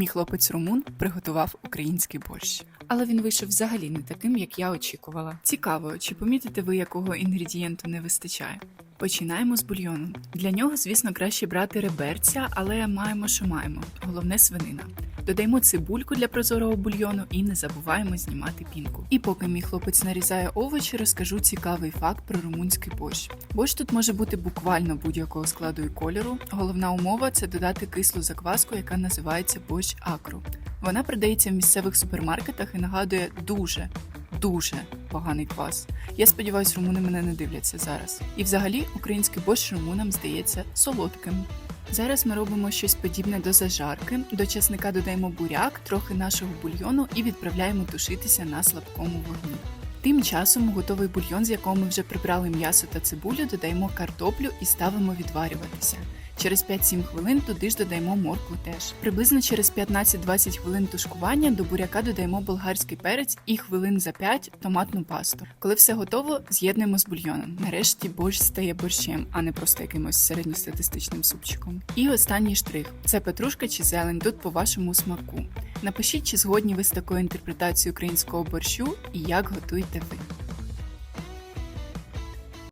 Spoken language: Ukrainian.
Мій хлопець Румун приготував український борщ. Але він вийшов взагалі не таким, як я очікувала. Цікаво, чи помітите ви, якого інгредієнту не вистачає? Починаємо з бульйону. Для нього, звісно, краще брати реберця, але маємо, що маємо. Головне свинина. Додаємо цибульку для прозорого бульйону і не забуваємо знімати пінку. І поки мій хлопець нарізає овочі, розкажу цікавий факт про румунський борщ. Борщ тут може бути буквально будь-якого складу і кольору. Головна умова це додати кислу закваску, яка називається борщ акру. Вона продається в місцевих супермаркетах і нагадує дуже, дуже поганий квас. Я сподіваюся, румуни мене не дивляться зараз. І взагалі український борщ румунам здається солодким. Зараз ми робимо щось подібне до зажарки. До часника додаємо буряк, трохи нашого бульйону і відправляємо тушитися на слабкому вогні. Тим часом готовий бульйон, з якого ми вже прибрали м'ясо та цибулю, додаємо картоплю і ставимо відварюватися. Через 5-7 хвилин туди ж додаємо моркву теж. Приблизно через 15-20 хвилин тушкування до буряка додаємо болгарський перець і хвилин за 5 томатну пасту. Коли все готово, з'єднуємо з бульйоном. Нарешті борщ стає борщем, а не просто якимось середньостатистичним супчиком. І останній штрих це петрушка чи зелень, тут по вашому смаку. Напишіть, чи згодні ви з такою інтерпретацією українського борщу і як готуєте ви.